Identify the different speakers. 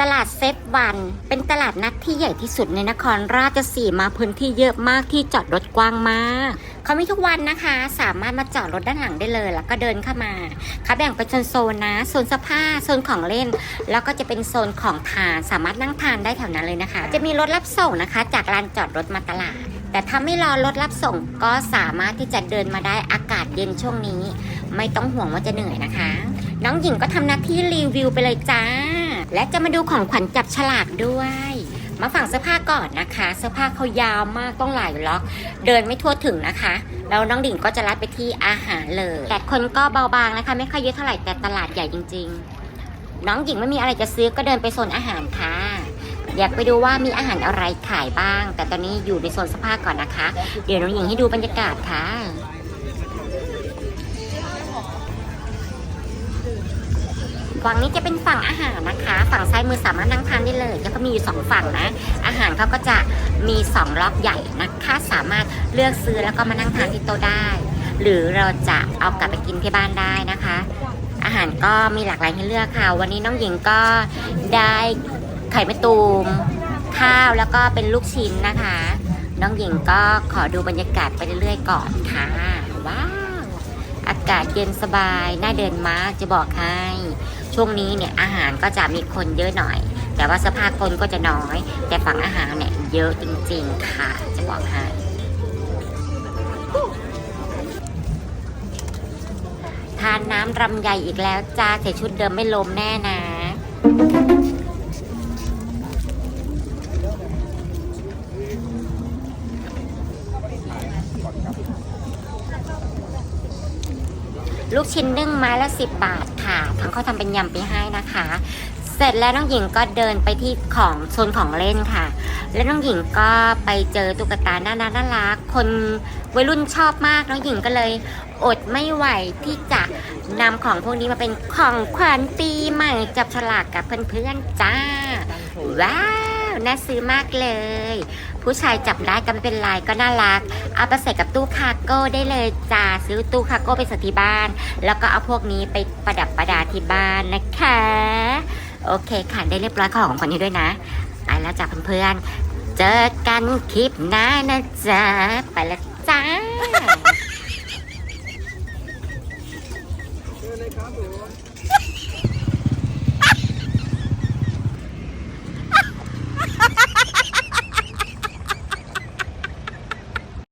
Speaker 1: ตลาดเซฟวัน เป็นตลาดนัดที่ใหญ่ที่สุดในนครราชสีมาพื้นที่เยอะมากที่จอดรถกว้างมากเขามีทุกวันนะคะ สามารถมาจอดรถด้านหลังได้เลย แล้วก็เดินเข้ามาเขาแบ่งเป็นโซนๆนะโซนเสื้อผ้าโซนของเล่น แล้วก็จะเป็นโซนของทานสามารถนั่งทานได้แถวนั้นเลยนะคะ จะมีรถรับส่งนะคะ จากลานจอดรถมาตลาด แต่ถ้าไม่รอรถรับส่งก็สามารถที่จะเดินมาได้อากาศเย็นช่วงนี้ ไม่ต้องห่วงว่าจะเหนื่อยนะคะ น้องหญิงก็ทำหน้าที่รีวิวไปเลยจ้า และจะมาดูของขวัญจับฉลากด้วย มาฝั่งเสื้อผ้าก่อนนะคะ เสื้อผ้าเขายาวมากต้องหลายล็อก เดินไม่ทั่วถึงนะคะ แล้วน้องดิ่งก็จะลัดไปที่อาหารเลย แต่คนก็เบาบางนะคะ ไม่ค่อยเยอะเท่าไหร่แต่ตลาดใหญ่จริง ๆ น้องหญิงไม่มีอะไรจะซื้อก็เดินไปโซนอาหารค่ะอยากไปดูว่ามีอาหารอะไรขายบ้าง แต่ตอนนี้อยู่ในโซนเสื้อผ้าก่อนนะคะ เดี๋ยวน้องหญิงให้ดูบรรยากาศค่ะ ฝั่งนี้จะเป็นฝั่งอาหารนะคะ ฝั่งซ้ายมือสามารถนั่งทานได้เลยแล้วก็มีอยู่สองฝั่งนะ อาหารเขาก็จะมีสองล็อกใหญ่นะคะ สามารถเลือกซื้อแล้วก็มานั่งทานที่โต๊ะได้ หรือเราจะเอากลับไปกินที่บ้านได้นะคะ อาหารก็มีหลากหลายให้เลือกค่ะ วันนี้น้องหญิงก็ได้ไข่มะตูมข้าวแล้วก็เป็นลูกชิ้นนะคะ น้องหญิงก็ขอดูบรรยากาศไปเรื่อยๆก่อนค่ะว้า อากาศเย็นสบายน่าเดินมากจะบอกให้ ช่วงนี้เนี่ยอาหารก็จะมีคนเยอะหน่อย แต่ว่าสภาพคนก็จะน้อย แต่ฝั่งอาหารเนี่ยเยอะจริงๆค่ะ จะบอกให้ทานน้ำรำใหญ่อีกแล้วจ้าใส่ชุดเดิมไม่ลมแน่นะ ลูกชิ้นนึ่งไม้ละสิบบาทค่ะทั้งเขาทำเป็นยำไปให้นะคะ เสร็จแล้วน้องหญิงก็เดินไปที่ของโซนของเล่นค่ะ แล้วน้องหญิงก็ไปเจอตุ๊กตาน่ารักน่ารักคนวัยรุ่นชอบมากน้องหญิงก็เลย อดไม่ไหวที่จะนำของพวกนี้มาเป็นของขวัญปีใหม่จับฉลากกับเพื่อนๆจ้าว้าว น่าซื้อมากเลย ผู้ชายจับได้ก็ไม่เป็นไรก็น่ารัก เอาไปใส่กับตู้คาร์โก้ได้เลยจ้าซื้อตู้คาร์โก้ไปใส่ที่บ้าน แล้วก็เอาพวกนี้ไปประดับประดาที่บ้านนะคะ โอเคค่ะได้เรียบร้อยของคนนี้ด้วยนะไปแล้วจ้าเพื่อนๆ เจอกันคลิปหน้านะจ๊ะไปแล้วจ้า
Speaker 2: เชิญเลยครับผม